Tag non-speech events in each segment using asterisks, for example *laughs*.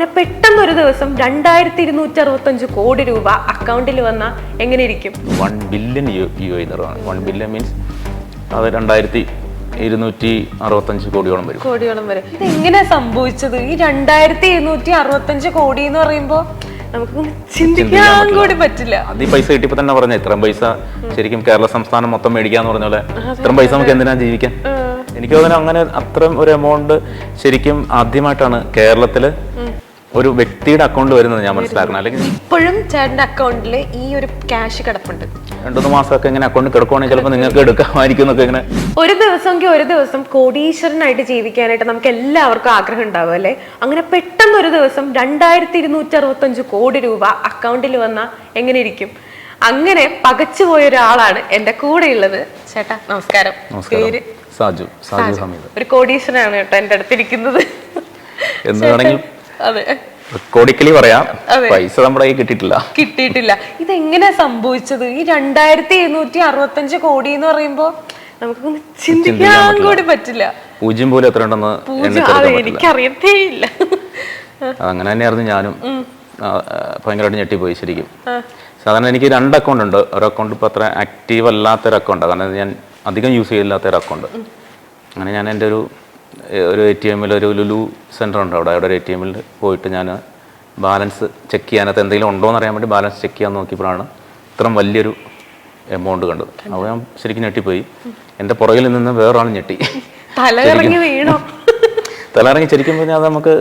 അങ്ങനെ പെട്ടെന്ന് ഒരു ദിവസം രണ്ടായിരത്തി ഇരുന്നൂറ്റി അറുപത്തഞ്ച് കോടി രൂപ അക്കൗണ്ടിൽ വന്ന എങ്ങനെ ഇരിക്കും വൺ ബില്യൺ യു ഐ നിറമാണ് വൺ ബില്യൺ മീൻസ് അത് രണ്ടായിരത്തി ഇരുന്നൂറ്റി അറുപത്തഞ്ച് കോടിയോളം വരും. കോടിയോളം വരെ. ഇത് എങ്ങനെ സംഭവിച്ചത്? ഈ രണ്ടായിരത്തി ഇരുന്നൂറ്റി അറുപത്തഞ്ച് കോടി എന്ന് പറയുമ്പോ നമുക്ക് ചിന്തിക്കാൻ കൂടി പറ്റില്ല. അത് ഈ പൈസ കിട്ടിയപ്പോൾ തന്നെ പറഞ്ഞ ഇത്രയും പൈസ ശരിക്കും കേരള സംസ്ഥാനം മൊത്തം മേടിക്കാന്ന് പറഞ്ഞ പോലെ ഇത്രയും പൈസ നമുക്ക് എന്തിനാ ജീവിക്കാൻ? എനിക്ക് തോന്നുന്നു അങ്ങനെ അത്രയും ഒരു എമൗണ്ട് ശരിക്കും ആദ്യമായിട്ടാണ് കേരളത്തിൽ ഒരു വ്യക്തിയുടെ അക്കൗണ്ട് വരുന്നത് ഞാൻ മനസ്സിലാക്കണം. അല്ലെങ്കിൽ ഇപ്പോഴും ചേട്ടന്റെ അക്കൗണ്ടിൽ ഈ ഒരു ക്യാഷ് കിടപ്പുണ്ട്. രണ്ടു മാസമൊക്കെ ഇങ്ങനെ അക്കൗണ്ട് കിടക്കുവാണെങ്കിൽ ചിലപ്പോൾ നിങ്ങൾക്ക് എടുക്കാമായിരിക്കും എന്നൊക്കെ ഇങ്ങനെ. ഒരു ദിവസമെങ്കിൽ ഒരു ദിവസം കോടീശ്വരനായിട്ട് ജീവിക്കാനായിട്ട് നമുക്ക് എല്ലാവർക്കും ആഗ്രഹം ഉണ്ടാവും അല്ലേ? അങ്ങനെ പെട്ടെന്ന് ഒരു ദിവസം രണ്ടായിരത്തി ഇരുന്നൂറ്റി അറുപത്തഞ്ച് കോടി രൂപ അക്കൗണ്ടിൽ വന്ന എങ്ങനെ ഇരിക്കും? അങ്ങനെ പകച്ചു പോയ ഒരാളാണ് എന്റെ കൂടെയുള്ളത് ചേട്ടാ നമസ്കാരം. പേര്? സാജു. സാജു ഒരു കോടീശ്വരനാണ് കേട്ടോ എന്റെ അടുത്തിരിക്കുന്നത് എന്ന് വേണമെങ്കിൽ അതെ. കോടിക്കലി പറയാം. പൈസ നമ്മുടെ കയ്യിൽ കിട്ടിയിട്ടില്ല. കിട്ടിയിട്ടില്ല. ഇതെങ്ങനെ സംഭവിച്ചത്? ഈ രണ്ടായിരത്തി ഇരുന്നൂറ്റി അറുപത്തഞ്ച് കോടി എന്ന് പറയുമ്പോ നമുക്ക് ചിന്തിക്കാൻ കൂടി പറ്റില്ല. പൂജ്യം പോലും എത്ര ഉണ്ടെന്ന് എനിക്കറിയത്തേയില്ല എണ്ണിച്ചെടുക്കാൻ എനിക്കറിയത്തേ ഇല്ല അങ്ങനെ തന്നെയായിരുന്നു ഞാനും. ഭയങ്കരമായിട്ട് ഞെട്ടിപ്പോയി ശരിക്കും. സാധാരണ എനിക്ക് രണ്ട് അക്കൗണ്ട് ഉണ്ട്. ഒരു അക്കൗണ്ട് ഇപ്പോൾ അത്ര ആക്റ്റീവ് അല്ലാത്തൊരു അക്കൗണ്ട് കാരണം ഞാൻ അധികം യൂസ് ചെയ്യില്ലാത്ത ഒരു അക്കൗണ്ട് അങ്ങനെ ഞാൻ എന്റെ ഒരു ഒരു എ ടി എമ്മിൽ ഒരു ലുലു സെന്റർ ഉണ്ട് അവിടെ. അവിടെ ഒരു എ ടി എമ്മിൽ പോയിട്ട് ഞാൻ ബാലൻസ് ചെക്ക് ചെയ്യാനകത്ത് എന്തെങ്കിലും ഉണ്ടോ എന്ന് അറിയാൻ വേണ്ടി ബാലൻസ് ചെക്ക് ചെയ്യാൻ നോക്കിയപ്പോഴാണ് ഇത്രയും വലിയൊരു എമൗണ്ട് കണ്ടത്. അപ്പോൾ ഞാൻ ശരിക്കും ഞെട്ടിപ്പോയി. എന്റെ പുറകിൽ നിന്ന് വേറൊരാൾ ഞെട്ടി. തലയിറങ്ങി ശരിക്കും. പിന്നെ അത് നമുക്ക്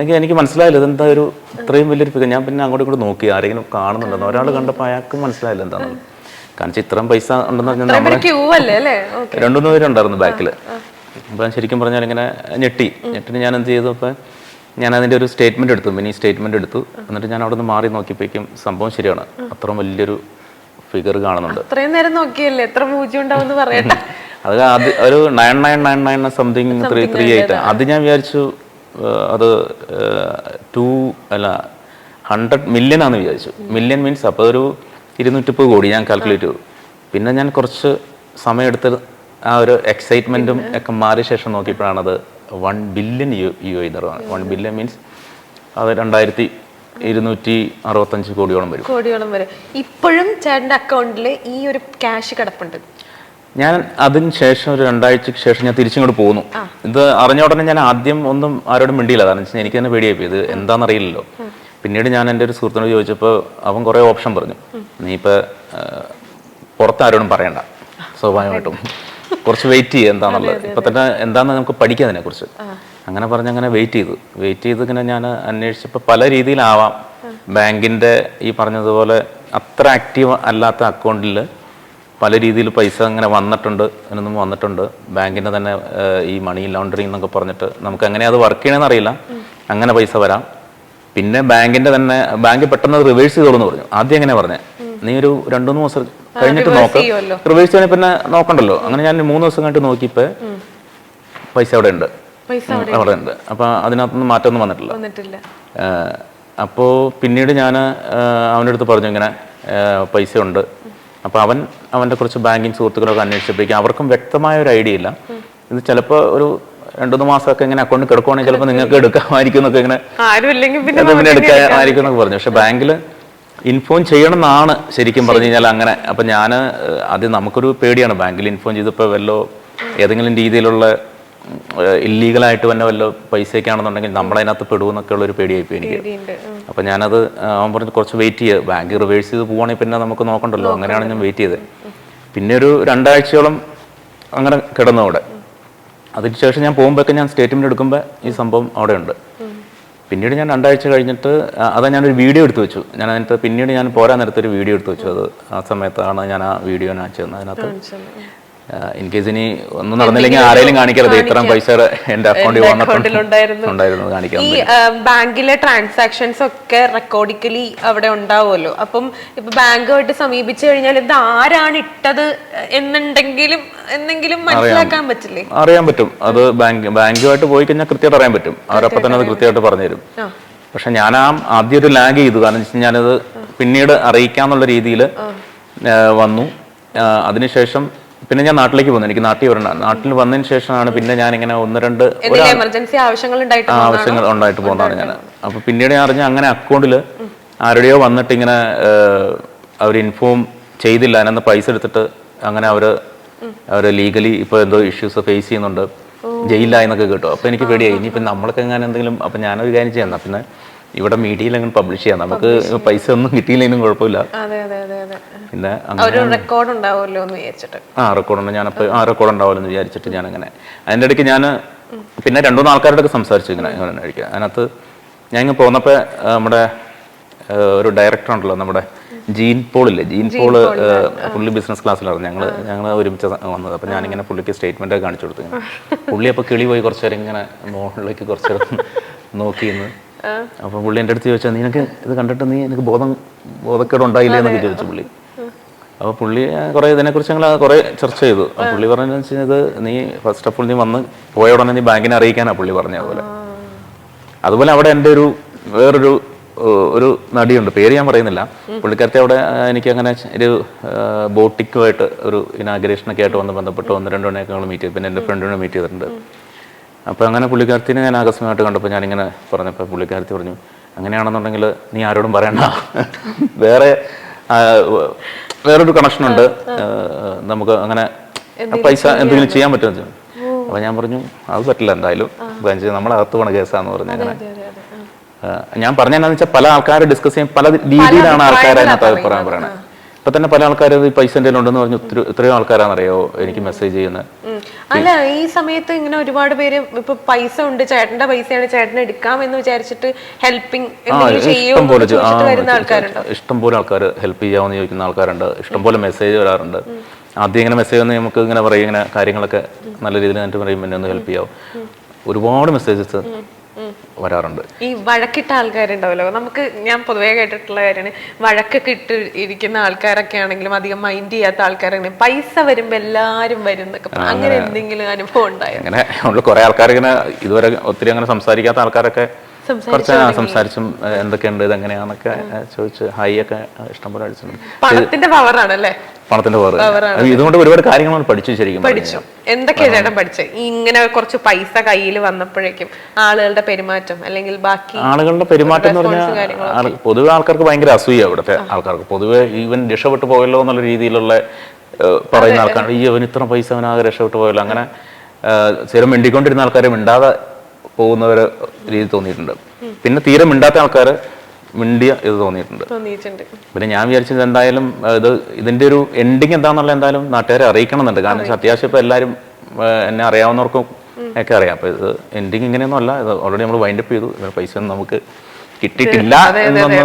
എനിക്ക് എനിക്ക് മനസ്സിലായില്ല ഇതെന്താ ഒരു ഇത്രയും വലിയൊരു ഫിഗർ ഞാൻ പിന്നെ അങ്ങോട്ട് ഇങ്ങോട്ട് നോക്കി ആരെങ്കിലും കാണുന്നുണ്ടോ ഒരാൾ കണ്ടപ്പോൾ അയാൾക്ക് മനസ്സിലായില്ല എന്താണെന്ന്. കാരണം ഇത്രയും പൈസ ഉണ്ടെന്ന് പറഞ്ഞാൽ നമ്മളെ രണ്ടു മൂന്ന് പേരുണ്ടായിരുന്നു ബാക്കിൽ അപ്പോൾ ഞാൻ ശരിക്കും പറഞ്ഞാൽ ഇങ്ങനെ ഞെട്ടി. ഞെട്ടിന് ഞാൻ എന്ത് ചെയ്തു? അപ്പം ഞാൻ അതിന്റെ ഒരു സ്റ്റേറ്റ്മെന്റ് എടുത്തു മിനി സ്റ്റേറ്റ്മെന്റ് എടുത്തു. എന്നിട്ട് ഞാൻ അവിടെ നിന്ന് മാറി നോക്കിയപ്പോഴേക്കും സംഭവം ശരിയാണ്. അത്രയും വലിയൊരു ഫിഗർ കാണുന്നുണ്ട്. അത്രയും നേരം നോക്കിയല്ലേ? എത്ര പൂജ്യം ഉണ്ടാവും പറയട്ടെ. *laughs* അത് അത് ഒരു nine nine nine nine something three three eight അത് ഞാൻ വിചാരിച്ചു അത് ടു അല്ല ഹൺഡ്രഡ് മില്യൺ ആണെന്ന് വിചാരിച്ചു. മില്യൺ മീൻസ് അപ്പോൾ ഒരു ഇരുന്നൂറ്റിപ്പത് കോടി ഞാൻ കാൽക്കുലേറ്റ് ചെയ്തു. പിന്നെ ഞാൻ കുറച്ച് സമയം സമയമെടുത്ത് ആ ഒരു എക്സൈറ്റ്മെന്റും ഒക്കെ മാറിയ ശേഷം നോക്കിയപ്പോഴാണ് അത് വൺ ബില്യൺ യു യു നിറവാണ് വൺ ബില്യൺ മീൻസ് അത് രണ്ടായിരത്തി ഇരുന്നൂറ്റി അറുപത്തഞ്ച് കോടിയോളം വരും. കോടിയോളം വരെ. ഇപ്പോഴും ചേട്ടന്റെ അക്കൗണ്ടിൽ ഈ ഒരു ക്യാഷ് കിടപ്പുണ്ട്. ഞാൻ അതിന് ശേഷം ഒരു രണ്ടാഴ്ചക്ക് ശേഷം ഞാൻ തിരിച്ചിങ്ങോട്ട് പോകുന്നു. ഇത് അറിഞ്ഞ ഉടനെ ഞാൻ ആദ്യം ഒന്നും ആരോടും മിണ്ടിയില്ല. കാരണം വെച്ചാൽ എനിക്ക് തന്നെ പേടിയായി. ഇത് എന്താണെന്നറിയില്ലല്ലോ. പിന്നീട് ഞാൻ എന്റെ ഒരു സുഹൃത്തിനോട് ചോദിച്ചപ്പോൾ അവൻ കുറേ ഓപ്ഷൻ പറഞ്ഞു. നീ ഇപ്പോൾ പുറത്ത് ആരോടും പറയണ്ട. സ്വാഭാവികമായിട്ടും. കുറച്ച് വെയിറ്റ് ചെയ്യുക എന്താണെന്നുള്ളത് ഇപ്പം തന്നെ എന്താണെന്ന് നമുക്ക് പഠിക്കാം അതിനെക്കുറിച്ച്. അങ്ങനെ പറഞ്ഞ് അങ്ങനെ വെയിറ്റ് ചെയ്തു. വെയിറ്റ് ചെയ്ത് ഇങ്ങനെ ഞാൻ അന്വേഷിച്ചപ്പോൾ പല രീതിയിലാവാം. ബാങ്കിന്റെ ഈ പറഞ്ഞതുപോലെ അത്ര ആക്റ്റീവ് അല്ലാത്ത അക്കൗണ്ടിൽ പല രീതിയിൽ പൈസ അങ്ങനെ വന്നിട്ടുണ്ട് അതിനൊന്നും വന്നിട്ടുണ്ട്. ബാങ്കിന്റെ തന്നെ ഈ മണി ലോണ്ടറിങ് എന്നൊക്കെ പറഞ്ഞിട്ട് നമുക്ക് എങ്ങനെ അത് വർക്ക് ചെയ്യണമെന്ന് അറിയില്ല. അങ്ങനെ പൈസ വരാം. പിന്നെ ബാങ്കിന്റെ തന്നെ ബാങ്ക് പെട്ടെന്ന് റിവേഴ്സ് ചെയ്തോളൂ പറഞ്ഞു. ആദ്യം എങ്ങനെ പറഞ്ഞേ? നീ ഒരു രണ്ടു മൂന്ന് ദിവസം കഴിഞ്ഞിട്ട് നോക്ക്. റിവേഴ്സ് ചെയ്യാൻ പിന്നെ നോക്കണ്ടല്ലോ. അങ്ങനെ ഞാൻ മൂന്ന് ദിവസം കഴിഞ്ഞിട്ട് നോക്കിയപ്പോ പൈസ അവിടെ ഉണ്ട് അവിടെ ഉണ്ട് അപ്പൊ അതിനകത്തൊന്നും മാറ്റമൊന്നും വന്നിട്ടില്ല. വന്നിട്ടില്ല. അപ്പോ അപ്പോൾ പിന്നീട് ഞാൻ അവന്റെ അടുത്ത് പറഞ്ഞു ഇങ്ങനെ പൈസ ഉണ്ട് അപ്പോൾ അവൻ അവന്റെ കുറച്ച് ബാങ്കിങ് സുഹൃത്തുക്കളൊക്കെ അന്വേഷിച്ചപ്പോഴേക്കും അവർക്കും വ്യക്തമായ ഒരു ഐഡിയ ഇല്ല. ഇത് ചിലപ്പോൾ ഒരു രണ്ടു മൂന്ന് മാസമൊക്കെ ഇങ്ങനെ അക്കൗണ്ട് കിടക്കുവാണെങ്കിൽ ചിലപ്പോൾ നിങ്ങൾക്ക് എടുക്കാമായിരിക്കും എന്നൊക്കെ ഇങ്ങനെ പിന്നെ എടുക്കാമായിരിക്കും എന്നൊക്കെ പറഞ്ഞു. പക്ഷെ ബാങ്കിൽ ഇൻഫോം ചെയ്യണമെന്നാണ് ശരിക്കും പറഞ്ഞു കഴിഞ്ഞാൽ അങ്ങനെ. അപ്പം ഞാൻ അത് നമുക്കൊരു പേടിയാണ്. ബാങ്കിൽ ഇൻഫോം ചെയ്തപ്പോൾ വല്ലോ ഏതെങ്കിലും രീതിയിലുള്ള ഇല്ലീഗലായിട്ട് തന്നെ വല്ല പൈസയൊക്കെ ആണെന്നുണ്ടെങ്കിൽ നമ്മളതിനകത്ത് പെടുമെന്നൊക്കെ ഉള്ള ഒരു പേടിയായിപ്പോയി എനിക്ക്. അപ്പം ഞാനത് അവൻ പറഞ്ഞ് കുറച്ച് വെയിറ്റ് ചെയ്യുക ബാങ്ക് റിവേഴ്സ് ചെയ്ത് പോവുകയാണെങ്കിൽ പിന്നെ നമുക്ക് നോക്കണ്ടല്ലോ. അങ്ങനെയാണ് ഞാൻ വെയിറ്റ് ചെയ്തത്. പിന്നെ ഒരു രണ്ടാഴ്ചയോളം അങ്ങനെ കിടന്നു അവിടെ. അതിനുശേഷം ഞാൻ പോകുമ്പോഴൊക്കെ ഞാൻ സ്റ്റേറ്റ്മെന്റ് എടുക്കുമ്പോൾ ഈ സംഭവം അവിടെ ഉണ്ട് പിന്നീട് ഞാൻ രണ്ടാഴ്ച കഴിഞ്ഞിട്ട് അതാ ഞാനൊരു വീഡിയോ എടുത്തു വെച്ചു. ഞാൻ അതിനകത്ത് പിന്നീട് ഞാൻ പോരാൻ നേരത്തെ ഒരു വീഡിയോ എടുത്തു വെച്ചു. അത് ആ സമയത്താണ് ഞാൻ ആ വീഡിയോ ഞാൻ ചെയ്യുന്നത്. അതിനകത്ത് ഇൻ കേസ് ഇനി ഒന്നും നടന്നില്ലെങ്കിൽ ആരെങ്കിലും കാണിക്കരുത്. ഇത്രയും പൈസ എന്റെ അക്കൗണ്ടിൽ ഈ ബാങ്കിലെ ട്രാൻസാക്ഷൻസ് ഒക്കെ റെക്കോർഡിക്കലി അവിടെ ഉണ്ടാവുമല്ലോ. അപ്പം ഇപ്പൊ ബാങ്കുമായിട്ട് സമീപിച്ചു കഴിഞ്ഞാൽ ഇത് ആരാണ് ഇട്ടത് എന്നുണ്ടെങ്കിലും എന്തെങ്കിലും മനസ്സിലാക്കാൻ പറ്റില്ലേ? അറിയാൻ പറ്റും. അത് ബാങ്ക് ബാങ്കുമായിട്ട് പോയി കഴിഞ്ഞാൽ കൃത്യമായിട്ട് അറിയാൻ പറ്റും. അവരപ്പം തന്നെ അത് കൃത്യമായിട്ട് പറഞ്ഞു തരും ആ. പക്ഷെ ഞാൻ ആ ആദ്യം ഒരു ലാഗ് ചെയ്തു. കാരണം വെച്ച് കഴിഞ്ഞാൽ ഞാനത് പിന്നീട് അറിയിക്കാന്നുള്ള രീതിയിൽ വന്നു. അതിനുശേഷം പിന്നെ ഞാൻ നാട്ടിലേക്ക് പോകുന്നു. എനിക്ക് നാട്ടിൽ വരണം നാട്ടിൽ വന്നതിന് ശേഷമാണ് പിന്നെ ഞാൻ ഇങ്ങനെ ഒന്ന് രണ്ട് എമർജൻസി ആവശ്യങ്ങൾ ആവശ്യങ്ങൾ ഉണ്ടായിട്ട് പോകുന്നതാണ് ഞാൻ. അപ്പൊ പിന്നീട് ഞാൻ അറിഞ്ഞ അങ്ങനെ അക്കൗണ്ടിൽ ആരുടെയോ വന്നിട്ട് ഇങ്ങനെ അവർ ഇൻഫോം ചെയ്തില്ല. അതിനകത്ത് പൈസ എടുത്തിട്ട് അങ്ങനെ അവർ അവർ ലീഗലി ഇപ്പൊ എന്തോ ഇഷ്യൂസ് ഫേസ് ചെയ്യുന്നുണ്ട്. ജയിലിലായി എന്നൊക്കെ കേട്ടു. അപ്പൊ എനിക്ക് പേടിയായി. ഇനിയിപ്പോ നമ്മളൊക്കെ എങ്ങനെ എന്തെങ്കിലും അപ്പൊ ഞാനൊരു കാര്യം ചെയ്യാം പിന്നെ ഇവിടെ മീഡിയയിൽ അങ്ങനെ പബ്ലിഷ് ചെയ്യാം. നമുക്ക് പൈസ ഒന്നും കിട്ടിയില്ലെങ്കിലും കുഴപ്പമില്ല. പിന്നെ ഒരു റെക്കോർഡ് ഉണ്ടാവുമല്ലോ എന്ന് വിചാരിച്ചിട്ട്. ആ റെക്കോർഡുണ്ട് ഞാനപ്പോൾ ആ റെക്കോർഡ് ഉണ്ടാവുമല്ലോ എന്ന് വിചാരിച്ചിട്ട് ഞാൻ അങ്ങനെ അതിന്റെ ഇടയ്ക്ക് ഞാൻ പിന്നെ രണ്ടു മൂന്ന് ആൾക്കാരോടൊക്കെ സംസാരിച്ചു ഇങ്ങനെ ഇങ്ങനെ കഴിക്കുക അതിനകത്ത് ഞാൻ ഇങ്ങനെ പോന്നപ്പോൾ നമ്മുടെ ഒരു ഡയറക്ടർ ഉണ്ടല്ലോ നമ്മുടെ ജീൻ പോളില്ലേ? ജീൻ പോൾ പുള്ളി ബിസിനസ് ക്ലാസ്സിലായിരുന്നു ഞങ്ങൾ ഞങ്ങൾ ഒരുമിച്ച് വന്നത്. അപ്പോൾ ഞാനിങ്ങനെ പുള്ളിക്ക് സ്റ്റേറ്റ്മെന്റ് ഒക്കെ കാണിച്ചു കൊടുത്തു ഇങ്ങനെ. പുള്ളി അപ്പോൾ കിളി പോയി കുറച്ച് നേരം ഇങ്ങനെ മുകളിലേക്ക് കുറച്ച് നേരം നോക്കിയെന്ന് അപ്പോൾ പുള്ളി എന്റെ അടുത്ത് ചോദിച്ചാൽ നിനക്ക് ഇത് കണ്ടിട്ട് നീ എനിക്ക് ബോധം ബോധക്കേട് ഉണ്ടായില്ലേ എന്നൊക്കെ ചോദിച്ചു പുള്ളി. അപ്പോൾ പുള്ളി കുറേ ഇതിനെക്കുറിച്ച് ഞങ്ങൾ കുറേ ചർച്ച ചെയ്തു. പുള്ളി പറഞ്ഞതെന്ന് വെച്ച് കഴിഞ്ഞാൽ നീ ഫസ്റ്റ് ഓഫ് ഓൾ നീ വന്ന് പോയ ഉടനെ നീ ബാങ്കിനെ അറിയിക്കാനാണ് പുള്ളി പറഞ്ഞ അതുപോലെ അതുപോലെ അവിടെ എന്റെ ഒരു വേറൊരു ഒരു നടിയുണ്ട്. പേര് ഞാൻ പറയുന്നില്ല. പുള്ളിക്കാരത്തെ അവിടെ എനിക്ക് അങ്ങനെ ഒരു ബോട്ടിക്കുമായിട്ട് ഒരു ഇനാഗ്രേഷനൊക്കെ ആയിട്ട് വന്ന് ബന്ധപ്പെട്ട് ഒന്ന് രണ്ടു മണിയൊക്കെ ഞങ്ങൾ മീറ്റ് ചെയ്തു. പിന്നെ എന്റെ ഫ്രണ്ടിനെ മീറ്റ് ചെയ്തിട്ടുണ്ട്. അപ്പോൾ അങ്ങനെ പുള്ളിക്കാരത്തിനെ ഞാൻ ആകസ്മികമായിട്ട് കണ്ടപ്പോൾ ഞാനിങ്ങനെ പറഞ്ഞപ്പോൾ പുള്ളിക്കാരത്തി പറഞ്ഞു അങ്ങനെയാണെന്നുണ്ടെങ്കിൽ നീ ആരോടും പറയണ്ട. വേറെ വേറൊരു കണക്ഷൻ ഉണ്ട്. നമുക്ക് അങ്ങനെ പൈസ എന്തെങ്കിലും ചെയ്യാൻ പറ്റുമെന്ന് അപ്പൊ ഞാൻ പറഞ്ഞു അത് പറ്റില്ല എന്തായാലും. നമ്മളകത്ത് പോണ കേസാന്ന് പറഞ്ഞു അങ്ങനെ ഞാൻ പറഞ്ഞതെന്നു വെച്ചാൽ പല ആൾക്കാരെ ഡിസ്കസ് ചെയ്യും പല രീതിയിലാണ് ആൾക്കാർ അതിനകത്ത് അഭിപ്രായം പറയണത്. ഇപ്പൊ തന്നെ പല ആൾക്കാരും ഈ പൈസ എന്തെങ്കിലും ഉണ്ടെന്ന് പറഞ്ഞു ഒത്തിരി എത്രയോ ആൾക്കാരാണെന്നറിയോ? എനിക്ക് മെസ്സേജ് ചെയ്യുന്നത് അല്ല ഈ സമയത്ത് ഇങ്ങനെ ഒരുപാട് പേര് ഇപ്പൊ പൈസ ഉണ്ട് ചേട്ടന്റെ പൈസയാണ് ചേട്ടൻ എടുക്കാം എന്ന് വിചാരിച്ചിട്ട് ഹെൽപ്പിംഗ് ഇഷ്ടം പോലെ ഇഷ്ടം പോലെ ആൾക്കാർ ഹെൽപ്പ് ചെയ്യാമെന്ന് ചോദിക്കുന്ന ആൾക്കാരുണ്ട്. ഇഷ്ടം പോലെ മെസ്സേജ് വരാറുണ്ട്. ആദ്യം ഇങ്ങനെ മെസ്സേജ് വന്ന് നമുക്ക് ഇങ്ങനെ പറയും ഇങ്ങനെ കാര്യങ്ങളൊക്കെ നല്ല രീതിയിൽ എന്നിട്ട് പറയും എന്നെ ഒന്ന് ഹെൽപ്പ് ചെയ്യാവും? ഒരുപാട് മെസ്സേജസ് വരാറുണ്ട്. ഈ വഴക്കിട്ട ആൾക്കാരുണ്ടാവല്ലോ നമുക്ക് ഞാൻ പൊതുവേ കേട്ടിട്ടുള്ള കാര്യമാണ്. വഴക്കൊക്കെ ഇട്ട് ഇരിക്കുന്ന ആൾക്കാരൊക്കെ ആണെങ്കിലും അധികം മൈൻഡ് ചെയ്യാത്ത ആൾക്കാരാണെങ്കിലും പൈസ വരുമ്പോ എല്ലാരും വരും എന്നൊക്കെ. അങ്ങനെ എന്തെങ്കിലും അനുഭവം ഉണ്ടായോ? അങ്ങനെ ഉള്ള കുറെ ആൾക്കാർ ഇങ്ങനെ ഇതുവരെ ഒത്തിരി അങ്ങനെ സംസാരിക്കാത്ത ആൾക്കാരൊക്കെ കുറച്ച് സംസാരിച്ചും എന്തൊക്കെയുണ്ട് ഇത് എങ്ങനെയാന്നൊക്കെ ചോദിച്ച് ഹൈ ഒക്കെ ഇഷ്ടംപോലെ ഇഷ്ടം പോലെ അടിച്ചിട്ടുണ്ട് പണത്തിന്റെ പവറാണല്ലേ പണത്തിന്റെ ഇതുകൊണ്ട് ഒരുപാട് കാര്യങ്ങൾ നമ്മൾ പഠിച്ചു ശരിക്കും പഠിച്ചു. എന്തൊക്കെയാ ചേട്ടൻ പഠിച്ചത് ഇങ്ങനെ കുറച്ച് പൈസ കയ്യിൽ വന്നപ്പോഴേക്കും ആളുകളുടെ പെരുമാറ്റം അല്ലെങ്കിൽ ബാക്കി ആളുകളുടെ പെരുമാറ്റം എന്ന് പറഞ്ഞാൽ പൊതുവെ ആൾക്കാർക്ക് ഭയങ്കര അസൂയ ഇവിടുത്തെ ആൾക്കാർക്ക്. പൊതുവെ ഈവൻ രക്ഷപ്പെട്ടു പോയല്ലോ എന്നുള്ള രീതിയിലുള്ള പറയുന്ന ആൾക്കാർ ഈ അവൻ ഇത്ര പൈസ അവനാകെ രക്ഷപ്പെട്ടു പോയല്ലോ. അങ്ങനെ സ്ഥിരം മിണ്ടിക്കൊണ്ടിരുന്ന ആൾക്കാരെ മിണ്ടാതെ പോകുന്നവര് രീതി തോന്നിയിട്ടുണ്ട്. പിന്നെ തീരെ മിണ്ടാത്ത ആൾക്കാർ മിണ്ടിയ ഇത് തോന്നിയിട്ടുണ്ട്. പിന്നെ ഞാൻ വിചാരിച്ചത് എന്തായാലും ഇത് ഇതിന്റെ ഒരു എൻഡിങ് എന്താന്നുള്ള എന്തായാലും നാട്ടുകാരെ അറിയിക്കണം എന്നുണ്ട് കാരണം വെച്ചാൽ അത്യാവശ്യം ഇപ്പൊ എല്ലാരും എന്നെ അറിയാവുന്നവർക്കും ഒക്കെ അറിയാം. അപ്പൊ ഇത് എൻഡിങ് ഇങ്ങനെയൊന്നും അല്ല ഇത് ഓൾറെഡി നമ്മൾ വൈൻഡപ്പ് ചെയ്തു. ഇവരുടെ പൈസ ഒന്നും നമുക്ക് കിട്ടിയിട്ടില്ല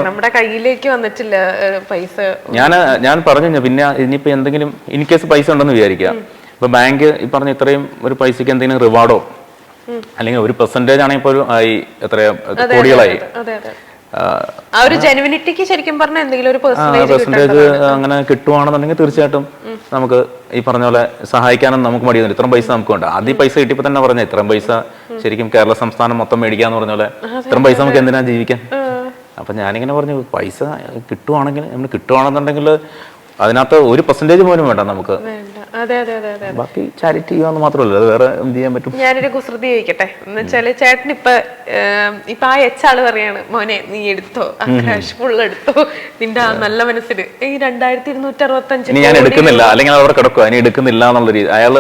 നമ്മുടെ കയ്യിലേക്ക് വന്നിട്ടില്ല പൈസ. ഞാൻ ഞാൻ പറഞ്ഞു പിന്നെ ഇനിയിപ്പോ എന്തെങ്കിലും ഇൻ കേസ് പൈസ ഉണ്ടെന്ന് വിചാരിക്കാം ഇപ്പൊ ബാങ്ക് ഈ പറഞ്ഞ ഇത്രയും ഒരു പൈസക്ക് എന്തെങ്കിലും റിവാർഡോ അല്ലെങ്കിൽ ഒരു പെർസെന്റേജ് ആണെങ്കിൽ പോലും ആയി എത്ര കോടികളായി. ആ ഒരു ജെനുവിനിറ്റിക്ക് ശരിക്കും പറഞ്ഞ എന്തെങ്കിലും ഒരു പെർസെന്റേജ് അങ്ങനെ കിട്ടുവാണെന്നുണ്ടെങ്കിൽ തീർച്ചയായിട്ടും നമുക്ക് ഈ പറഞ്ഞ പോലെ സഹായിക്കാനും നമുക്ക് മടിയുന്നു ഇത്രയും പൈസ നമുക്ക് വേണ്ട. ആദ്യം പൈസ കിട്ടിയപ്പോ തന്നെ പറഞ്ഞ ഇത്രയും പൈസ ശരിക്കും കേരള സംസ്ഥാനം മൊത്തം മേടിക്കാന്ന് പറഞ്ഞ പോലെ ഇത്രയും പൈസ നമുക്ക് എന്തിനാ ജീവിക്കാൻ? അപ്പൊ ഞാനിങ്ങനെ പറഞ്ഞു പൈസ കിട്ടുവാണെങ്കിൽ നമ്മൾ കിട്ടുവാണെന്നുണ്ടെങ്കിൽ അതിനകത്ത് ഒരു പെർസെന്റേജ് പോലും വേണ്ട നമുക്ക്. ബാക്കി ചാരിറ്റി ചെയ്യാന്ന് മാത്രമല്ല അത് വേറെ എന്ത് ചെയ്യാൻ പറ്റും? ഞാനൊരു കുസൃതി ചോദിക്കട്ടെ. എന്ന് വെച്ചാൽ ചേട്ടൻ ഇപ്പൊ ഇപ്പൊ ആ എച്ച് ആൾ പറയാണ് മോനെ നീ എടുത്തോ ആ ക്യാഷ് ഫുൾ എടുത്തോ. നിന്റെ ആ നല്ല മനസ്സിന് ഈ രണ്ടായിരത്തി ഇരുന്നൂറ്റി അറുപത്തി ഞാൻ എടുക്കുന്നില്ല അല്ലെങ്കിൽ അവിടെ കിടക്കുക ഇനി എടുക്കുന്നില്ല എന്നുള്ള രീതി അയാൾ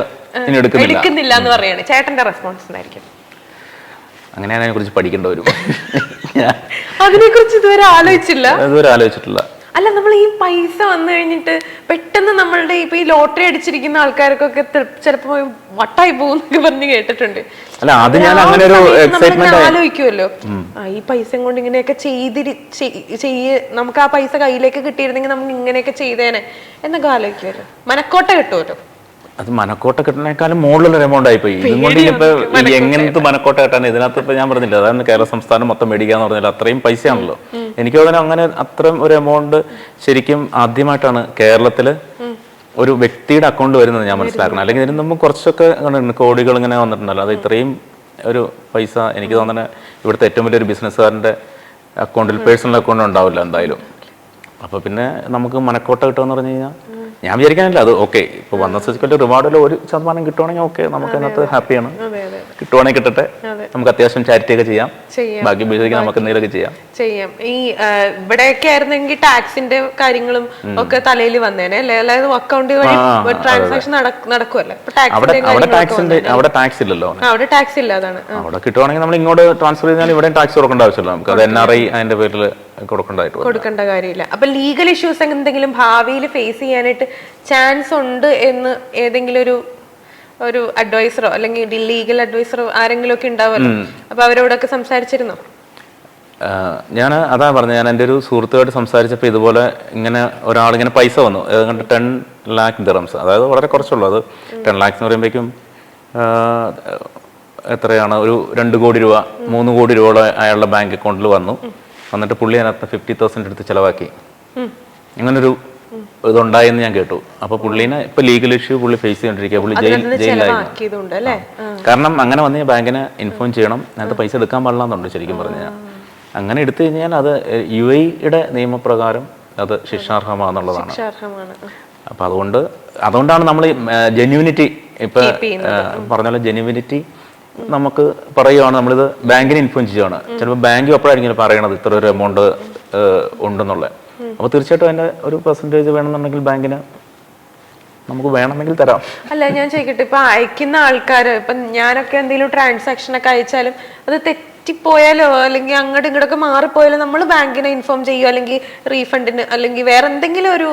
ഇനി എടുക്കുന്നില്ല. എടുക്കുന്നില്ല എന്ന് പറയാണ്. ചേട്ടന്റെ റെസ്പോൺസ് എന്തായിരിക്കും? അങ്ങനെ അതിനെ കുറിച്ച് പഠിക്കേണ്ടി വരും. അതിനെ കുറിച്ച് ഇതുവരെ ആലോചിച്ചില്ല. ഇതുവരെ ആലോചിച്ചിട്ടില്ല. അല്ല നമ്മൾ ഈ പൈസ വന്നു കഴിഞ്ഞിട്ട് പെട്ടെന്ന് നമ്മളുടെ ഇപ്പൊ ഈ ലോട്ടറി അടിച്ചിരിക്കുന്ന ആൾക്കാർക്കൊക്കെ ചിലപ്പോ വട്ടായി പോകുന്നൊക്കെ പറഞ്ഞ് കേട്ടിട്ടുണ്ട്. അല്ല അത് ഞാൻ അങ്ങനെ ഒരു എക്സൈറ്റ്മെന്റ് ആലോചിക്കുമല്ലോ ആ ഈ പൈസ കൊണ്ട് ഇങ്ങനെയൊക്കെ ചെയ്തിരി ചെയ്യ് നമുക്ക് ആ പൈസ കയ്യിലേക്ക് കിട്ടിയിരുന്നെങ്കിൽ നമുക്ക് ഇങ്ങനെയൊക്കെ ചെയ്തേനെ എന്നൊക്കെ ആലോചിക്കുമല്ലോ മനക്കോട്ട കിട്ടുമല്ലോ അത് മനക്കോട്ട കിട്ടുന്നേക്കാളും മുകളിലുള്ള എമൗണ്ട് ആയിപ്പോയി. ഇതും കൊണ്ട് ഇനിയിപ്പോ ഈ എങ്ങനത്തെ മനക്കോട്ട കിട്ടാൻ ഇതിനകത്ത് ഇപ്പൊ ഞാൻ പറഞ്ഞില്ല അതായത് കേരള സംസ്ഥാനം മൊത്തം മേടിക്കാന്ന് പറഞ്ഞാൽ അത്രയും പൈസയാണല്ലോ. എനിക്ക് തോന്നുന്നു അങ്ങനെ അത്രയും ഒരു എമൗണ്ട് ശരിക്കും ആദ്യമായിട്ടാണ് കേരളത്തിൽ ഒരു വ്യക്തിയുടെ അക്കൗണ്ട് വരുന്നത് ഞാൻ മനസ്സിലാക്കണം അല്ലെങ്കിൽ ഇതിന് മുമ്പ് കുറച്ചൊക്കെ. കോടികൾ ഇങ്ങനെ വന്നിട്ടുണ്ടല്ലോ. അത് ഇത്രയും ഒരു പൈസ എനിക്ക് തോന്നുന്നത് ഇവിടുത്തെ ഏറ്റവും വലിയൊരു ബിസിനസ്സുകാരന്റെ അക്കൗണ്ടിൽ പേഴ്സണൽ അക്കൗണ്ട് ഉണ്ടാവില്ല എന്തായാലും. അപ്പൊ പിന്നെ നമുക്ക് മനക്കോട്ട കിട്ടുമെന്ന് പറഞ്ഞു കഴിഞ്ഞാൽ ഞാൻ വിചാരിക്കാനില്ല. അത് ഓക്കെ ഇപ്പൊ വന്ന റിവാർഡ് റിവാർഡിൽ ഒരു ശതമാനം കിട്ടുവാണെങ്കിൽ ഓക്കെ നമുക്ക് അതിനകത്ത് ഹാപ്പിയാണ് കിട്ടുവാണെങ്കിൽ കിട്ടട്ടെ. നമുക്ക് അത്യാവശ്യം ചാരിറ്റി ഒക്കെ ചെയ്യാം. ബാക്കി ബിസിനസ് നമുക്ക് എന്തെങ്കിലുമൊക്കെ ചെയ്യാം. ചെയ്യാം. ഈ ഇവിടെയൊക്കെ ആയിരുന്നെങ്കിൽ ടാക്സിന്റെ കാര്യങ്ങളും ഒക്കെ തലയിൽ വന്നേനെ അല്ലെ? അല്ലാതെ അക്കൗണ്ട് വഴി ട്രാൻസാക്ഷൻ നടക്കുമല്ലോ അവിടെ ടാക്സിന്റെ അവിടെ ടാക്സ് ഇല്ലല്ലോ അവിടെ ടാക്സ് ഇല്ല അതാണ്. അവിടെ കിട്ടുവാണെങ്കിൽ നമ്മൾ ഇങ്ങോട്ട് ട്രാൻസ്ഫർ ചെയ്താൽ ഇവിടെ ടാക്സ് കൊടുക്കേണ്ട ആവശ്യമില്ല നമുക്ക്. അത് എൻ ആർ ഐ അതിന്റെ പേരിൽ കൊടുക്കേണ്ടതായിട്ട്. കൊടുക്കേണ്ട കാര്യമില്ല. അപ്പൊ ലീഗൽ ഇഷ്യൂസ് എന്തെങ്കിലും ഭാവിയിൽ ഫേസ് ചെയ്യാനായിട്ട് ചാൻസ് ഉണ്ട് എന്ന് ഏതെങ്കിലും ഒരു ഒരു അഡ്വൈസറോ അല്ലെങ്കിൽ ലീഗൽ അഡ്വൈസറോ ആരെങ്കിലും ഒക്കെ ഉണ്ടാവുമല്ലോ. അപ്പൊ അവരോടൊക്കെ സംസാരിച്ചിരുന്നോ? ഞാൻ അതാ പറഞ്ഞത്. ഞാൻ എന്റെ ഒരു സുഹൃത്തുമായിട്ട് സംസാരിച്ചപ്പോൾ ഇതുപോലെ ഇങ്ങനെ ഒരാളിങ്ങനെ പൈസ വന്നു. ഏതാണ്ട് ടെൻ ലാക്ക് ദിറംസ് അതായത് വളരെ കുറച്ചുള്ളൂ. അത് ടെൻ ലാക്സ് എന്ന് പറയുമ്പോഴേക്കും എത്രയാണ്? ഒരു രണ്ട് കോടി രൂപ മൂന്ന് കോടി രൂപയുടെ അയാളുടെ ബാങ്ക് അക്കൗണ്ടിൽ വന്നു. വന്നിട്ട് പുള്ളി അതിനകത്ത് ഫിഫ്റ്റി തൗസൻഡ് എടുത്ത് ചിലവാക്കി. അങ്ങനൊരു ഇതുണ്ടായെന്ന് ഞാൻ കേട്ടു. അപ്പൊ പുള്ളീനെ ഇപ്പൊ ലീഗൽ ഇഷ്യൂ പുള്ളി ഫേസ് ചെയ്തോണ്ടിരിക്കുക പുള്ളി ജയിൽ അല്ലേ? കാരണം അങ്ങനെ വന്ന് ബാങ്കിനെ ഇൻഫോം ചെയ്യണം. അതിനകത്ത് പൈസ എടുക്കാൻ പാടില്ലാന്നുണ്ട് ശരിക്കും പറഞ്ഞു ഞാൻ. അങ്ങനെ എടുത്തു കഴിഞ്ഞാൽ അത് യു എയുടെ നിയമപ്രകാരം അത് ശിക്ഷാർഹമാണെന്നുള്ളതാണ്. ശിക്ഷാർഹമാണ്. അപ്പൊ അതുകൊണ്ട് അതുകൊണ്ടാണ് നമ്മൾ ജെന്യൂനിറ്റി ഇപ്പൊ പറഞ്ഞ പോലെ ജെന്യൂനിറ്റി നമുക്ക് പറയുവാണ്. നമ്മളിത് ബാങ്കിനെ ഇൻഫോം ചെയ്യുകയാണ് ചിലപ്പോൾ ബാങ്ക് അപ്പോഴായിരിക്കും പറയണത് ഇത്ര ഒരു എമൗണ്ട് ഉണ്ടെന്നുള്ളത്. അപ്പോൾ തീർച്ചയായിട്ടും അതിന്റെ ഒരു പെർസെന്റേജ് വേണമെന്നുണ്ടെങ്കിൽ ബാങ്കിന് നമുക്ക് വേണമെങ്കിൽ തരാം. അല്ല ഞാൻ ചോദിക്കട്ടെ ഇപ്പൊ അയക്കുന്ന ആൾക്കാർ ഇപ്പൊ ഞാനൊക്കെ എന്തെങ്കിലും ട്രാൻസാക്ഷൻ ഒക്കെ അയച്ചാലും അത് തെറ്റിപ്പോയാലോ അല്ലെങ്കിൽ അങ്ങോട്ടും ഇങ്ങോട്ടൊക്കെ മാറിപ്പോയാലോ നമ്മൾ ബാങ്കിനെ ഇൻഫോം ചെയ്യുമോ അല്ലെങ്കിൽ റീഫണ്ടിന് അല്ലെങ്കിൽ വേറെ എന്തെങ്കിലും ഒരു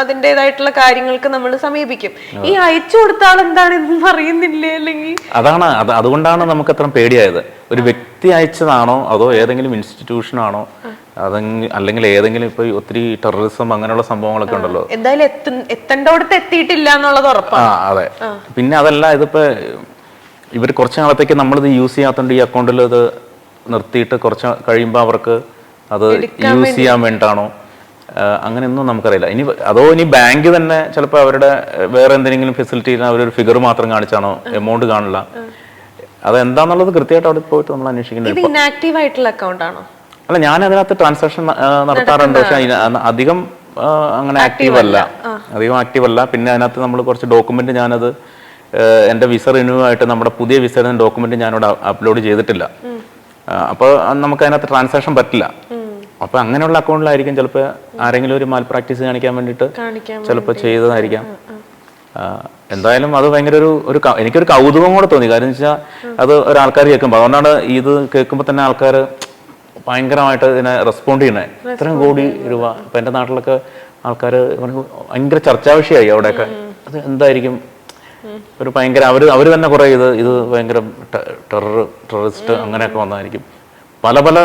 അതിന്റെതായിട്ടുള്ള കാര്യങ്ങൾക്ക് നമ്മൾ സമീപിക്കും. ഈ അയച്ചു കൊടുത്ത ആൾ എന്താണെന്ന് അറിയുന്നില്ലേ അല്ലെങ്കിൽ? അതാണ് അത് അതുകൊണ്ടാണ് നമുക്ക് അത്ര പേടിയായത്. ഒരു വ്യക്തി അയച്ചതാണോ അതോ ഏതെങ്കിലും ഇൻസ്റ്റിറ്റ്യൂഷൻ അതെങ്കിൽ അല്ലെങ്കിൽ ഏതെങ്കിലും ഇപ്പൊ ഒത്തിരി ടെററിസം അങ്ങനെയുള്ള സംഭവങ്ങളൊക്കെ ഉണ്ടല്ലോ. എന്തായാലും എത്തേണ്ടോടത്ത് എത്തിയിട്ടില്ല എന്നുള്ളത് ആ ഉറപ്പാണ് അതെ പിന്നെ അതല്ല ഇതിപ്പോ ഇവർ കുറച്ച് നാളത്തേക്ക് നമ്മളിത് യൂസ് ചെയ്യാത്തോണ്ട് ഈ അക്കൗണ്ടിൽ ഇത് നിർത്തിയിട്ട് കുറച്ച് കഴിയുമ്പോൾ അവർക്ക് അത് യൂസ് ചെയ്യാൻ വേണ്ടിയിട്ടാണോ ആ, അങ്ങനെയൊന്നും നമുക്കറിയില്ല. ഇനി അതോ ഇനി ബാങ്ക് തന്നെ ചിലപ്പോൾ അവരുടെ വേറെ എന്തെങ്കിലും ഫെസിലിറ്റിയിൽ അവരൊരു ഫിഗർ മാത്രം കാണിച്ചാണോ എമൗണ്ട് കാണില്ല. അതെന്താന്നുള്ളത് കൃത്യമായിട്ട് അവിടെ പോയിട്ട് നമ്മൾ അന്വേഷിക്കേണ്ടി ഇത് ഇനാക്റ്റീവ് ആയിട്ടുള്ള അക്കൗണ്ട് ആണോ? അല്ല ഞാൻ അതിനകത്ത് ട്രാൻസാക്ഷൻ നടത്താറുണ്ട്. പക്ഷെ അധികം അങ്ങനെ ആക്റ്റീവ് അല്ല. അധികം ആക്റ്റീവ് അല്ല. പിന്നെ അതിനകത്ത് നമ്മൾ കുറച്ച് ഡോക്യുമെന്റ് ഞാനത് എന്റെ എന്റെ വിസ റിന്യൂ ആയിട്ട് നമ്മുടെ പുതിയ വിസയുടെ ഡോക്യുമെന്റ് ഞാനിവിടെ അപ്ലോഡ് ചെയ്തിട്ടില്ല. അപ്പോൾ നമുക്ക് അതിനകത്ത് ട്രാൻസാക്ഷൻ പറ്റില്ല അപ്പൊ അങ്ങനെയുള്ള അക്കൗണ്ടിലായിരിക്കും ചിലപ്പോൾ ആരെങ്കിലും ഒരു മാൽ പ്രാക്ടീസ് കാണിക്കാൻ വേണ്ടിട്ട് ചിലപ്പോൾ ചെയ്തതായിരിക്കാം. എന്തായാലും അത് ഭയങ്കര ഒരു ഒരു എനിക്കൊരു കൗതുകം കൂടെ തോന്നി. കാരണം വെച്ചാൽ അത് ഒരാൾക്കാർ കേൾക്കുമ്പോൾ. അതുകൊണ്ടാണ് ഇത് കേൾക്കുമ്പോൾ തന്നെ ആൾക്കാർ ഭയങ്കരമായിട്ട് ഇതിനെ റെസ്പോണ്ട് ചെയ്യണേ ഇത്രയും കോടി രൂപ. ഇപ്പൊ എന്റെ നാട്ടിലൊക്കെ ആൾക്കാർ ഭയങ്കര ചർച്ചാ വിഷയമായി അവിടെയൊക്കെ അത് എന്തായിരിക്കും? ഒരു ഭയങ്കര അവർ അവർ തന്നെ കുറേ ഇത് ഇത് ഭയങ്കര ടെറർ ടെററിസ്റ്റ് അങ്ങനെയൊക്കെ വന്നതായിരിക്കും പല പല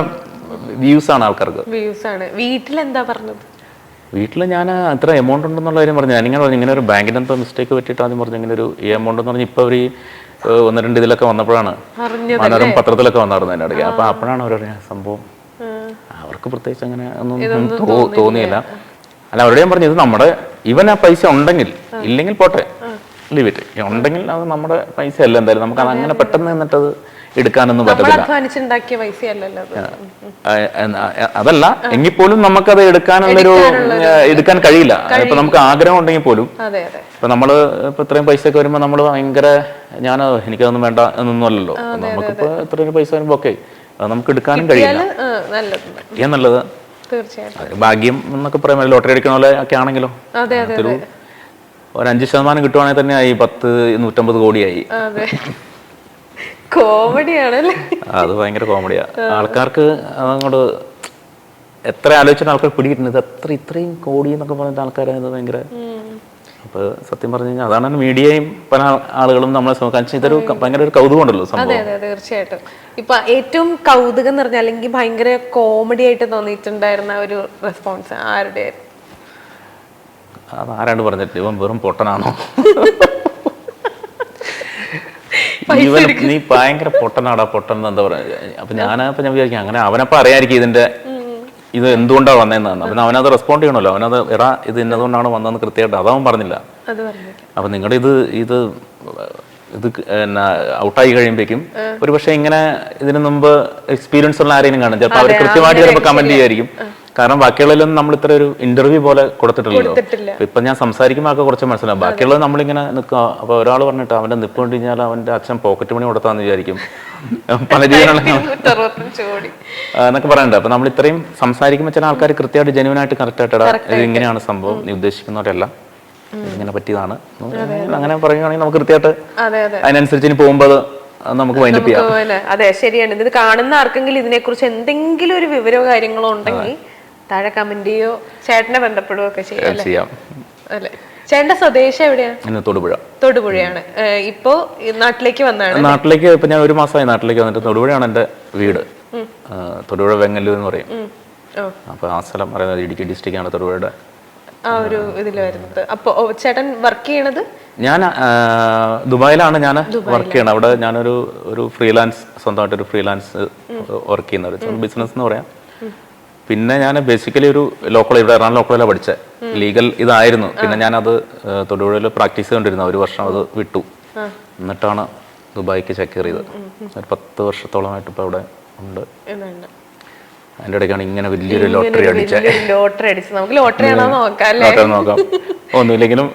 വ്യൂസ് ആണ് ആൾക്കാർക്ക്. വ്യൂസ് ആണ്. വീട്ടിലെന്താ പറഞ്ഞത്? വീട്ടിൽ ഞാൻ അത്ര എമൗണ്ട് ഉണ്ടെന്നുള്ള കാര്യം പറഞ്ഞു ഞാനിങ്ങനെ പറഞ്ഞു ഇങ്ങനെ ഒരു ബാങ്കിന്റെ എന്തോ മിസ്റ്റേക്ക് പറ്റിയിട്ട് ആദ്യം പറഞ്ഞു ഇങ്ങനെ ഒരു ഈ എമൗണ്ട് എന്ന് പറഞ്ഞ് ഇപ്പോൾ അവർ ഈ ഒന്ന് രണ്ട് ഇതിലൊക്കെ വന്നപ്പോഴാണ്. മനോരം പത്രത്തിലൊക്കെ വന്നായിരുന്നു അതിന്റെ ഇടയ്ക്ക്. അപ്പോൾ അപ്പോഴാണ് പറഞ്ഞ സംഭവം അവർക്ക് പ്രത്യേകിച്ച് അങ്ങനെ ഒന്നും തോന്നിയില്ല. അല്ല അവരോട് ഞാൻ പറഞ്ഞു ഇത് നമ്മുടെ ഇവൻ ആ പൈസ ഉണ്ടെങ്കിൽ ഇല്ലെങ്കിൽ പോട്ടെ. ലീവ് ഇറ്റ് ഉണ്ടെങ്കിൽ അത് നമ്മുടെ പൈസ അല്ല എന്തായാലും. നമുക്ക് അത് അങ്ങനെ പെട്ടെന്ന് എന്നിട്ട് അത്. എടുക്കാനൊന്നും പറ്റില്ല പറ്റത്തില്ല അതല്ല എങ്കിൽ പോലും നമുക്കത് എടുക്കാനുള്ളൊരു എടുക്കാൻ കഴിയില്ല. ഇപ്പൊ നമുക്ക് ആഗ്രഹം ഉണ്ടെങ്കിൽ പോലും ഇപ്പൊ നമ്മൾ ഇപ്പൊ ഇത്രയും പൈസ ഒക്കെ വരുമ്പോ നമ്മൾ ഭയങ്കര ഞാൻ എനിക്കതൊന്നും വേണ്ട എന്നൊന്നും അല്ലല്ലോ. നമുക്കിപ്പോ ഇത്രയും പൈസ വരുമ്പോ ഓക്കെ നമുക്ക് എടുക്കാനും കഴിയില്ല. കിട്ടിയാൽ നല്ലത്. തീർച്ചയായിട്ടും. ഭാഗ്യം എന്നൊക്കെ പറയാം ലോട്ടറി അടിക്കണ പോലെ ഒക്കെ ആണെങ്കിലോ ഒരു ഒരു അഞ്ച് ശതമാനം കിട്ടുവാണെങ്കിൽ തന്നെ ആയി പത്ത് നൂറ്റമ്പത് കോടിയായി. അതെ. കോമഡിയാണല്ലേ? അത് ഭയങ്കര കോമഡിയാ. ആൾക്കാർക്ക് അതങ്ങോട്ട് എത്ര ആലോചിച്ചിട്ട് ആൾക്കാർ പിടികിട്ടുന്നത് എത്ര ഇത്രയും കോടി എന്നൊക്കെ പറഞ്ഞിട്ട് ആൾക്കാരായത് ഭയങ്കര അപ്പൊ സത്യം പറഞ്ഞു കഴിഞ്ഞാൽ അതാണ് മീഡിയയും പല ആളുകളും നമ്മളെ സംബന്ധിച്ച് ഇതൊരു ഭയങ്കര ഒരു കൗതുകം ഉണ്ടല്ലോ അതെ അതെ തീർച്ചയായിട്ടും. ഇപ്പൊ ഏറ്റവും കൗതുകം എന്ന് പറഞ്ഞാൽ അല്ലെങ്കിൽ ഭയങ്കര കോമഡി ആയിട്ട് തോന്നിയിട്ടുണ്ടായിരുന്ന ഒരു റെസ്പോൺസ് ആരുടെ? അത് ആരാണ്ട് ഇവൻ വെറും പൊട്ടനാണോ? *laughs* ഇവൻ നീ ഭയങ്കര പൊട്ടനാടാ പൊട്ടൻ എന്താ പറയുക അപ്പൊ ഞാൻ അപ്പൊ ഞാൻ വിചാരിക്കും അങ്ങനെ അവനപ്പോ അറിയായിരിക്കും ഇതിന്റെ ഇത് എന്തുകൊണ്ടാണ് വന്നതെന്നാണ്. പിന്നെ അവനത് റെസ്പോണ്ട് ചെയ്യണമല്ലോ. അവനത് എടാ ഇത് ഇന്നതുകൊണ്ടാണ് വന്നതെന്ന് കൃത്യമായിട്ട് അതവൻ പറഞ്ഞില്ല. അപ്പം പറഞ്ഞു അപ്പൊ നിങ്ങളുടെ ഇത് ഇത് ഇത് എന്നാ ഔട്ടായി കഴിയുമ്പോഴേക്കും ഒരു പക്ഷേ ഇങ്ങനെ ഇതിനു മുമ്പ് എക്സ്പീരിയൻസ് ഉള്ള ആരെങ്കിലും കാണും. ചിലപ്പോൾ അവർ കൃത്യമായിട്ട് ചിലപ്പോൾ കമന്റ് ചെയ്യായിരിക്കും. കാരണം ബാക്കിയുള്ളതിലൊന്നും നമ്മൾ ഇത്ര ഒരു ഇന്റർവ്യൂ പോലെ കൊടുത്തിട്ടില്ലല്ലോ. ഇപ്പൊ ഞാൻ സംസാരിക്കുമ്പോൾ ഒക്കെ കുറച്ച് മനസ്സിലാവും. ബാക്കിയുള്ളത് നമ്മളിങ്ങനെ നിൽക്കുക അപ്പൊ ഒരാൾ പറഞ്ഞിട്ട് അവന്റെ നിപ്പ് കണ്ടു കഴിഞ്ഞാൽ അവന്റെ അച്ഛൻ പോക്കറ്റ് മണി കൊടുത്താന്ന് വിചാരിക്കും. പല രീതിയിലുള്ള എന്നൊക്കെ പറയണ്ട. അപ്പൊ നമ്മൾ ഇത്രയും സംസാരിക്കുമ്പോൾ ചില ആൾക്കാർ കൃത്യമായിട്ട് ജെനുവൻ ആയിട്ട് കറക്റ്റ് ആയിട്ട് ഇത് ഇങ്ങനെയാണ് സംഭവം. നീ ഉദ്ദേശിക്കുന്നവരല്ല. ഇങ്ങനെ പറ്റിയതാണ്. അങ്ങനെ പറയുകയാണെങ്കിൽ നമുക്ക് കൃത്യമായിട്ട് അതെ അതെ. അതിനനുസരിച്ച് ഇനി പോകുമ്പോൾ നമുക്ക് വൈൻഡപ്പ് ചെയ്യാം. അതെ ശരിയാണ്. ഇത് കാണുന്ന ആർക്കെങ്കിലും ഇതിനെക്കുറിച്ച് എന്തെങ്കിലും ഒരു വിവരോ കാര്യങ്ങളോ ഉണ്ടെങ്കിൽ താഴെ കമന്റ് ചെയ്യോ ചേട്ടനെ ബന്ധപ്പെടുകയോ ഒക്കെ ചെയ്യാം അല്ലേ? ചെയ്യാം. അല്ലെ? ചേട്ടന്റെ സ്വദേശം എവിടെയാണ്? തൊടുപുഴ. തൊടുപുഴയാണ്. ഇപ്പോ നാട്ടിലേക്ക് വന്നാണ് നാട്ടിലേക്ക് ഇപ്പൊ ഞാൻ ഒരു മാസമായി നാട്ടിലേക്ക് വന്നിട്ട് തൊടുപുഴയാണ് എന്റെ വീട്. തൊടുപുഴ വെങ്ങല്ലൂർ എന്ന് പറയും. അപ്പൊ ആ സ്ഥലം പറയുന്നത് ഇടുക്കി ഡിസ്ട്രിക്റ്റ് ആണ് തൊടുപുഴയുടെ. ആ ഒരു ഇതിൽ വരുന്നത്. അപ്പൊ ചേട്ടൻ വർക്ക് ചെയ്യണത്? ഞാൻ ദുബായിലാണ് ഞാൻ വർക്ക് ചെയ്യണത്. അവിടെ ഞാനൊരു ഒരു ഫ്രീലാൻസ് സ്വന്തമായിട്ട് ഒരു ഫ്രീലാൻസ് വർക്ക് ചെയ്യുന്ന ഒരു ബിസിനസ് എന്ന് പറയാം. പിന്നെ ഞാൻ ബേസിക്കലി ഒരു ലോക്കൽ ഇവിടെ എറണാകുളം ലോക്കലിലാണ് പഠിച്ചത് ലീഗൽ ഇതായിരുന്നു. പിന്നെ ഞാൻ അത് തൊടുപുഴയിൽ പ്രാക്ടീസ് ചെയ്തുകൊണ്ടിരുന്നു ഒരു വർഷം അത് വിട്ടു. എന്നിട്ടാണ് ദുബായിക്ക് ചെക്ക് ചെയ്തത് ഒരു പത്ത് വർഷത്തോളമായിട്ട് ഇപ്പോൾ അവിടെ ഉണ്ട്. അതിന്റെ അതിന്റെ ഇടയ്ക്കാണ് ഇങ്ങനെ വലിയൊരു ലോട്ടറി അടിച്ചത് ലോട്ടറി അടിച്ച്. നമുക്ക് ലോട്ടറി ആണോ നോക്കാം നോക്കാം. ഒന്നുമില്ലെങ്കിലും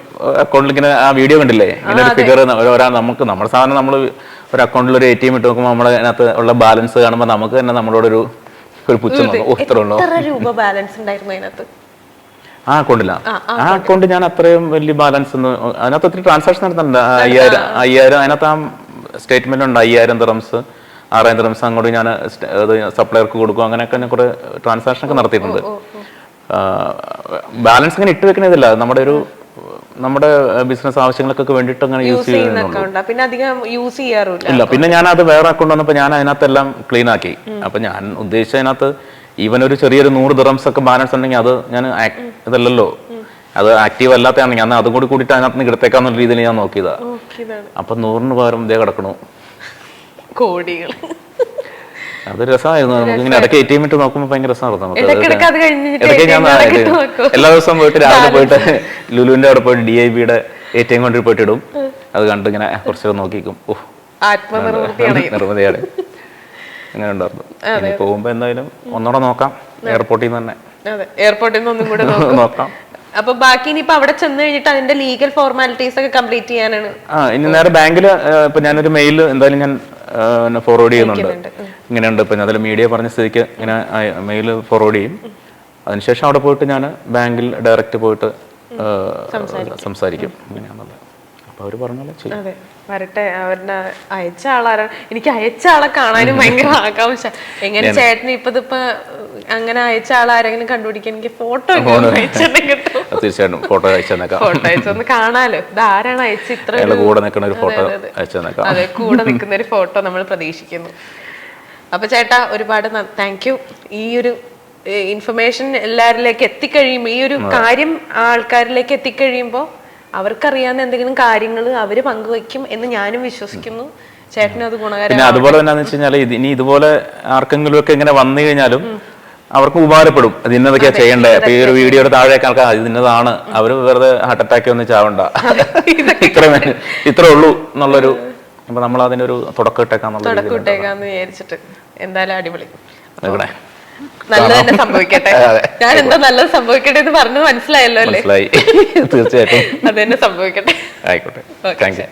അക്കൗണ്ടിൽ ഇങ്ങനെ ആ വീഡിയോ കണ്ടില്ലേ? ഇങ്ങനെ ഒരു ഫിഗർ ഒരാൾ നമുക്ക് നമ്മുടെ സാധനം നമ്മൾ ഒരു അക്കൗണ്ടിൽ ഒരു എ ടി എം ഇട്ട് നോക്കുമ്പോൾ നമ്മുടെ അതിനകത്ത് ഉള്ള ബാലൻസ് കാണുമ്പോൾ നമുക്ക് തന്നെ നമ്മളോടൊരു ഒരു പുച്ഛം തോന്നും. ഓ ഇത്ര ഉള്ളോ? എത്ര രൂപ ബാലൻസ് ഉണ്ടായിരുന്നു അതിനകത്ത്? ആ അക്കൗണ്ടില്ല ആ അക്കൗണ്ട്. ഞാൻ അത്രയും വലിയ ബാലൻസ് ഒന്നും അതിനകത്ത് ഒത്തിരി ട്രാൻസാക്ഷൻ നടത്തുന്നുണ്ട് അയ്യായിരം അയ്യായിരം അതിനകത്ത് ആ സ്റ്റേറ്റ്മെന്റ് ഉണ്ട്. അയ്യായിരം ദിറംസ് ആറായിരം ദിറംസ് അങ്ങോട്ട് ഞാൻ അത് സപ്ലയർക്ക് കൊടുക്കും. അങ്ങനെയൊക്കെ ഞാൻ കുറെ ട്രാൻസാക്ഷൻ ഒക്കെ നടത്തിയിട്ടുണ്ട്. ബാലൻസ് ഇങ്ങനെ ഇട്ട് വെക്കണതില്ല നമ്മുടെ ഒരു നമ്മുടെ ബിസിനസ് ആവശ്യങ്ങൾക്കൊക്കെ വേണ്ടിട്ട് അങ്ങനെ യൂസ് യൂസ് ചെയ്യുന്ന ചെയ്യുന്നുള്ളൂ അക്കൗണ്ടാ പിന്നെ അധികം യൂസ് ചെയ്യാറില്ല. ഇല്ല പിന്നെ ഞാൻ അത് വേറെ അക്കൗണ്ട് വന്നപ്പോൾ ഞാൻ അതിനകത്തെല്ലാം ക്ലീൻ ആക്കി. അപ്പൊ ഞാൻ ഉദ്ദേശിച്ച അതിനകത്ത് ഈവൻ ഒരു ചെറിയൊരു നൂറ് ദിറംസ് ഒക്കെ ബാലൻസ് ഉണ്ടെങ്കിൽ അത് ഞാൻ ഇതല്ലല്ലോ. അത് ആക്റ്റീവ് അല്ലാത്തതാണെങ്കിൽ അന്ന് അതും കൂടി കൂടിയിട്ട് അതിനകത്ത് നിന്ന് എടുത്തേക്കാന്നുള്ള രീതിയിൽ ഞാൻ നോക്കിയതാ. അപ്പൊ നൂറിന് പകരം ഇതേ കിടക്കണു. കോടികൾ. അത് രസമായിരുന്നു. നമുക്ക് ഇങ്ങനെ ഇടയ്ക്ക് എ ടി എം ഇട്ട് നോക്കുമ്പോൾ ഭയങ്കര രസമായിരുന്നു നമുക്ക്. ഇടയ്ക്ക് ഞാൻ. എല്ലാ ദിവസവും പോയിട്ട് രാവിലെ പോയിട്ട് *laughs* ലുലുവിന്റെ അവിടെ പോയിട്ട് ഡി ഐ ബിയുടെ എ ടി എം കൊണ്ടിട്ട് പോയിട്ട് ഇടും. അത് കണ്ട് ഇങ്ങനെ കുറച്ച് നോക്കിക്കും. ഓഹ് നിർമ്മതിയാണ് അങ്ങനെ ഉണ്ടായിരുന്നു. ഇനി പോകുമ്പോ എന്തായാലും ഒന്നുകൂടെ നോക്കാം. എയർപോർട്ടിൽ നിന്ന് തന്നെ. എയർപോർട്ടിൽ നിന്ന് ഒന്നും കൂടെ *laughs* നോക്കാം. അപ്പൊ ബാക്കി ഇനിയിപ്പോ അവിടെ ചെന്ന് കഴിഞ്ഞിട്ട് അതിന്റെ ലീഗൽ ഫോർമാലിറ്റീസ് ഒക്കെ കംപ്ലീറ്റ് ചെയ്യാനാണ്. ആ ഇനി നേരെ ബാങ്കിൽ ഇപ്പൊ ഞാനൊരു മെയിൽ എന്തായാലും ഞാൻ ഫോർവേഡ് ചെയ്യുന്നുണ്ട്. ഇങ്ങനെയുണ്ട് ഇപ്പം അതിൽ മീഡിയ പറഞ്ഞ സ്ഥിതിക്ക് ഇങ്ങനെ മെയിൽ ഫോർവേഡ് ചെയ്യും. അതിനുശേഷം അവിടെ പോയിട്ട് ഞാൻ ബാങ്കിൽ ഡയറക്റ്റ് പോയിട്ട് സംസാരിക്കും. സംസാരിക്കും. ഇങ്ങനെയാണുള്ളത് അപ്പൊ അവർ പറഞ്ഞാലേ ചെയ്യും അതെ വരട്ടെ അവരുടെ അയച്ച ആളാരാ? എനിക്ക് അയച്ച ആളെ കാണാനും ഭയങ്കര ആകാംക്ഷ. എങ്ങനെ ചേട്ടന് ഇപ്പൊ ഇതിപ്പോ അങ്ങനെ അയച്ച ആളാരെങ്കിലും കണ്ടുപിടിക്കാൻ എനിക്ക് ഫോട്ടോ തീർച്ചയായിട്ടും ഫോട്ടോ അയച്ചേക്കാം ഫോട്ടോ അയച്ചൊന്ന് കാണാലോ. ഇത് ആരാണ് അയച്ച ഇത്ര കൂടെ നിൽക്കുന്ന ഒരു ഫോട്ടോ അതെ, അതെ. അയച്ചു അതെ കൂടെ നിൽക്കുന്ന ഒരു ഫോട്ടോ നമ്മൾ പ്രതീക്ഷിക്കുന്നു. അപ്പൊ ചേട്ടാ ഒരുപാട് താങ്ക് യു ഈ ഒരു ഇൻഫർമേഷൻ എല്ലാവരിലേക്ക് എത്തിക്കഴിയുമ്പോൾ ഈ ഒരു കാര്യം ആൾക്കാരിലേക്ക് എത്തിക്കഴിയുമ്പോൾ അവർക്കറിയാവുന്ന എന്തെങ്കിലും കാര്യങ്ങൾ അവർ പങ്കുവെക്കും എന്ന് ഞാനും വിശ്വസിക്കുന്നു. ചേട്ടനും അത് ഗുണകരം പിന്നെ അതുപോലെ തന്നെ വെച്ച് കഴിഞ്ഞാൽ ഇനി ഇതുപോലെ ആർക്കെങ്കിലും ഒക്കെ ഇങ്ങനെ വന്നു കഴിഞ്ഞാലും അവർക്ക് ഉപകാരപ്പെടും. അത് ഇന്നതൊക്കെയാ ചെയ്യേണ്ടത് അപ്പൊ ഈ ഒരു വീഡിയോയുടെ താഴേക്ക് ആൾക്കാർ ഇന്നതാണ്. അവർ വെറുതെ ഹാർട്ട് അറ്റാക്ക് ഒന്നും ചാവണ്ട. ഇത്ര ഇത്ര ഉള്ളൂ എന്നുള്ളൊരു അപ്പൊ നമ്മൾ അതിനൊരു തുടക്കം ഇട്ടേക്കാന്നുള്ള തുടക്കം ഇട്ടേക്കാന്ന് വിചാരിച്ചിട്ട് എന്തായാലും അടിപൊളി. നല്ലത് തന്നെ സംഭവിക്കട്ടെ. ഞാൻ എന്താ നല്ലത് സംഭവിക്കട്ടെ എന്ന് പറഞ്ഞത് മനസ്സിലായല്ലോ അല്ലേ? മനസ്സിലായി. തീർച്ചയായിട്ടും. അത് തന്നെ സംഭവിക്കട്ടെ. ആയിക്കോട്ടെ. Thank you